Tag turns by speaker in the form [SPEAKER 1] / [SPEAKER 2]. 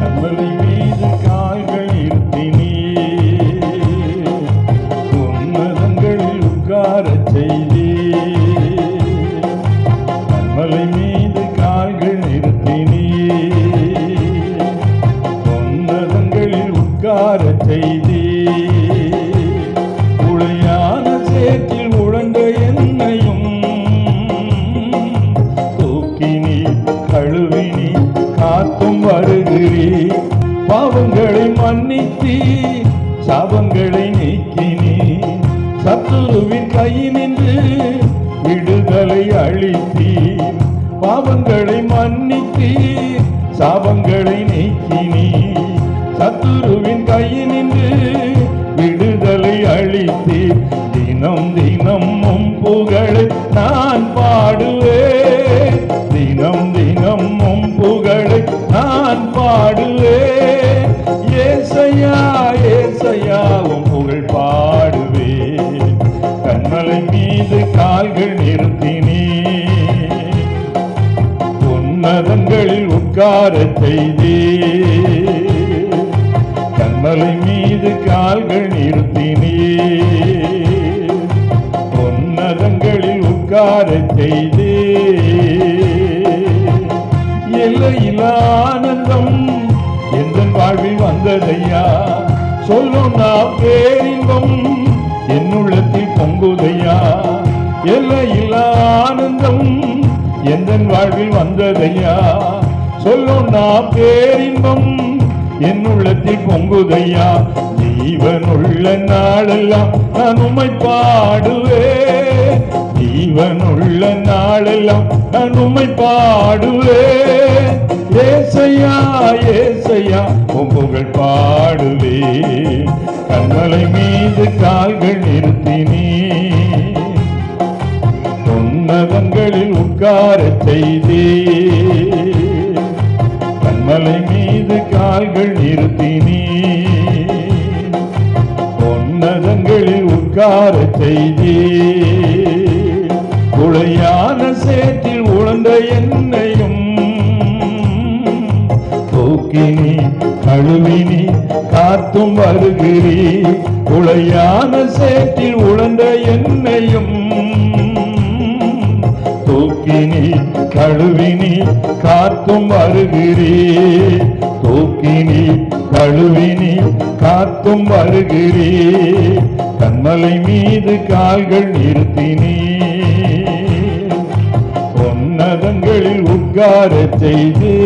[SPEAKER 1] கண்மலை மீது கால்கள் இருத்தினே. உன்னதங்களில் உட்காரச் செய்தே. கண்மலை மீது கால்கள் உன்னதங்களில் காத்தும் வருகிறீ பாவங்களை மன்னித்தி சாபங்களை நீக்கினி. சத்துருவின் கையினின்று விடுதலை அழித்தி பாவங்களை மன்னித்தி சாபங்களை நீக்கினி. சத்துருவின் கையினின்று விடுதலை அழித்தி தினம் தினம் உம் புகழை நான் பாடுவேன். தினம் ஏசையா ஏசையா உன் புகழ் பாடுவே? கண்மலை மீது கால்கள் நிறுத்தினே. உன்னதங்களில் உட்கார செய்தே. கண்மலை மீது கால்கள் நிறுத்தினே. உன்னதங்களில் உட்கார செய்தே. எல்லையில் ஆனந்தம் வாழ்வில் வந்ததையா சொல்லும் நான் பேரின்பம் என் உள்ளத்தில் பொங்குதையா? எல்லையில் ஆனந்தம் எந்த வாழ்வில் வந்ததையா? சொல்லும் நான் பேரின்பம் என் உள்ளத்தில் பொங்குதையா? ஜீவனுள்ள நாளெல்லாம் நான் உமை பாடுவேன். ஜீவனுள்ள நாளெல்லாம் நான் உம்மை பாடுவேன். ஏசையா ஏசையா உம் புகழ் பாடுவேன். கண்மலை மீது கால்கள் நிறுத்தினே. உன்னதங்களில் உட்கார செய்தே. கண்மலை மீது கால்கள் நிறுத்தினே. உன்னதங்களில் உட்கார செய்தே. குழையான சேற்றில் உழந்த என்னையும் காத்தும் வருகிறீ உளையான சேற்றில் உழந்த என்னையும் தூக்கினி கழுவினி காத்தும் வருகிறீ தூக்கினி கழுவினி காத்தும் வருகிறீ கண்மலை மீது கால்கள் நிறுத்தினே பொன்னதங்களில் உட்கார செய்தே